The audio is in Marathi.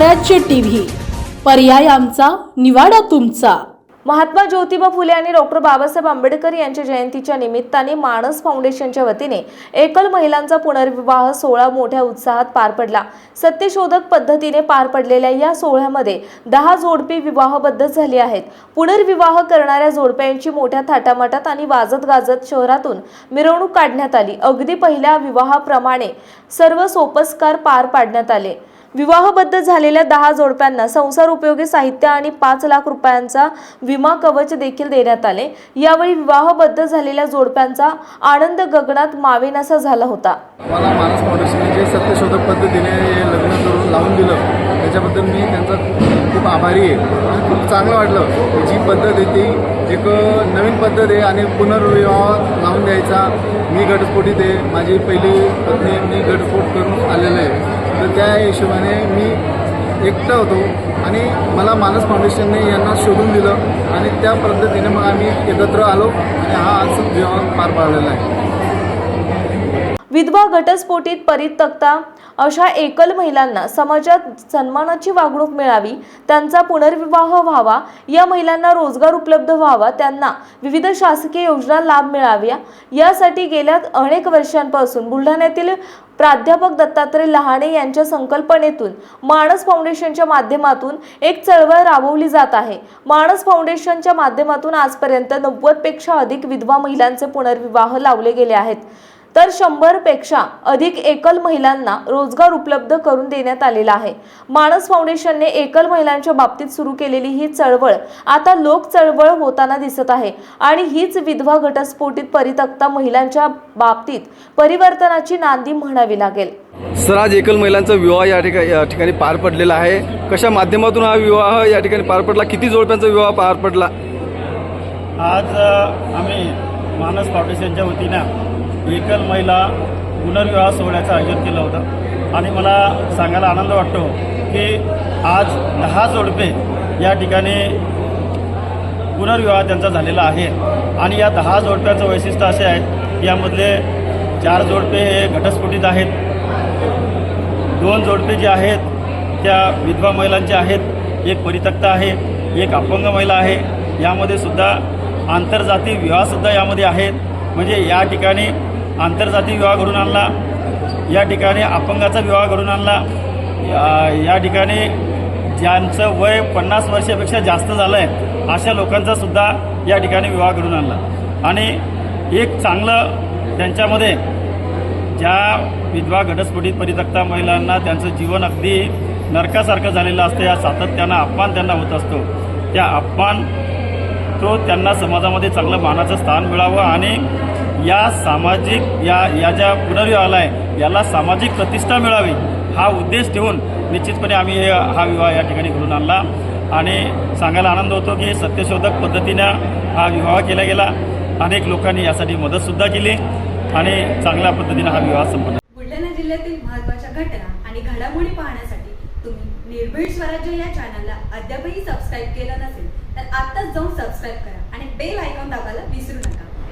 स्वराज्य टीव्ही. पर्याय आमचा निवाडा तुमचा. महात्मा ज्योतिबा फुले आणि डॉक्टर बाबासाहेब आंबेडकर यांच्या जयंतीच्या निमित्ताने मानस फाउंडेशनच्या वतीने एकल महिलांचा पुनर्विवाह सोहळा मोठ्या उत्साहात पार पडला. सत्यशोधक पद्धतीने पार पडलेल्या या सोहळ्यामध्ये दहा जोडपी विवाहबद्ध झाली आहेत. पुनर्विवाह करणाऱ्या जोडप्यांची मोठ्या थाटामाटात आणि वाजत गाजत शहरातून मिरवणूक काढण्यात आली. अगदी पहिल्या विवाहाप्रमाणे सर्व सोपस्कार पार पाडण्यात आले. विवाहबद्ध झालेल्या दहा जोडप्यांना संसार उपयोगी साहित्य आणि पाच लाख रुपयांचा विमा कवच देखील देण्यात आले. यावेळी विवाहबद्ध झालेल्या जोडप्यांचा आनंद गगनात मावेनासा झाला होता. मला मानस फाउंडेशनने जे सत्यशोधक पद्धतीने हे लग्न करून लावून दिलं त्याच्याबद्दल मी त्यांचा खूप आभारी आहे. आणि खूप चांगलं वाटलं. जी पद्धत आहे ती एक नवीन पद्धत आहे आणि पुनर्विवाह लावून द्यायचा मी घटस्फोटीत आहे. माझी पहिली पत्नी मी घटस्फोट करून आलेलं आहे. तर त्या हिशोबाने मी एकटा होतो आणि मला मानस फाउंडेशनने यांना शोधून दिलं आणि त्या पद्धतीने मग आम्ही एकत्र आलो आणि हा आज विवाह पार पाडलेला आहे. विधवा घटस्फोटीत परित्यक्ता अशा एकल महिलांना समाजात सन्मानाची वागणूक मिळावी त्यांचा पुनर्विवाह व्हावा या महिलांना रोजगार उपलब्ध व्हावा त्यांना विविध शासकीय योजना लाभ मिळाव्या यासाठी गेल्या अनेक वर्षांपासून बुलढाण्यातील प्राध्यापक दत्तात्रय लहाणे यांच्या संकल्पनेतून मानस फाउंडेशनच्या माध्यमातून एक चळवळ राबवली जात आहे. मानस फाउंडेशनच्या माध्यमातून आजपर्यंत नव्वदपेक्षा अधिक विधवा महिलांचे पुनर्विवाह लावले गेले आहेत. तर शंभरपेक्षा अधिक एकल महिलांना रोजगार उपलब्ध करून देण्यात आलेला आहे. मानस फाउंडेशनने एकल महिलांच्या बाबतीत सुरू केलेली ही चळवळ आता लोक चळवळ होताना दिसत आहे आणि हीच विधवा घटस्फोटीत परित्यक्ता महिलांच्या बाबतीत परिवर्तनाची नांदी म्हणावी लागेल. सर आज एकल महिलांचा विवाह या ठिकाणी या ठिकाणी पार पडलेला आहे. कशा माध्यमातून हा विवाह या ठिकाणी पार पडला? किती जोडप्यांचा विवाह पार पडला? आज आम्ही मानस फाउंडेशनच्या वतीनं एकल महिला पुनर्विवाह सोहळ्याचं आयोजन केलं होतं. आणि मला सांगायला आनंद वाटतो की आज दहा जोडपे या ठिकाणी पुनर्विवाह त्यांचा झालेला आहे. आणि या दहा जोडप्याचं वैशिष्ट्य असे आहे की यामधले चार जोडपे हे घटस्फोटीत आहेत. दोन जोडपे जे आहेत त्या विधवा महिलांचे आहेत. एक परित्यक्ता आहे एक अपंग महिला आहे. यामध्ये सुद्धा आंतरजातीय विवाहसुद्धा यामध्ये आहेत. म्हणजे या ठिकाणी आंतरजातीय विवाह घडून आणला. या ठिकाणी अपंगाचा विवाह घडून आणला. या- या ठिकाणी ज्यांचं वय पन्नास वर्षापेक्षा जास्त झालं आहे अशा लोकांचा सुद्धा या ठिकाणी विवाह घडून आणला. आणि एक चांगलं त्यांच्यामध्ये ज्या विधवा घटस्फोटीत परित्यक्ता महिलांना त्यांचं जीवन अगदी नरकासारखं झालेलं असतं या सातत्यानं अपमान त्यांना होत असतो. त्या अपमान तो त्यांना समाजामध्ये चांगलं मानाचं स्थान मिळावं आणि या सामाजिक या या ज्या पुनर्विवाहाला आहे याला सामाजिक प्रतिष्ठा मिळावी हा उद्देश ठेवून निश्चितपणे आम्ही हे हा विवाह या ठिकाणी घडून आणला. आणि सांगायला आनंद होतो की सत्यशोधक पद्धतीनं हा विवाह केला गेला. अनेक लोकांनी यासाठी मदतसुद्धा केली आणि चांगल्या पद्धतीनं हा विवाह संपन्न बुलढाणा जिल्ह्यातील महत्त्वाच्या घटना आणि घडामोडी पाहण्यासाठी तुम्ही निर्भीड स्वराज्य या चॅनलला अद्यापही सबस्क्राईब केलं नसेल तर आत्ताच जाऊन सबस्क्राईब करा आणि बेल आयकॉन दाबायला विसरू नका.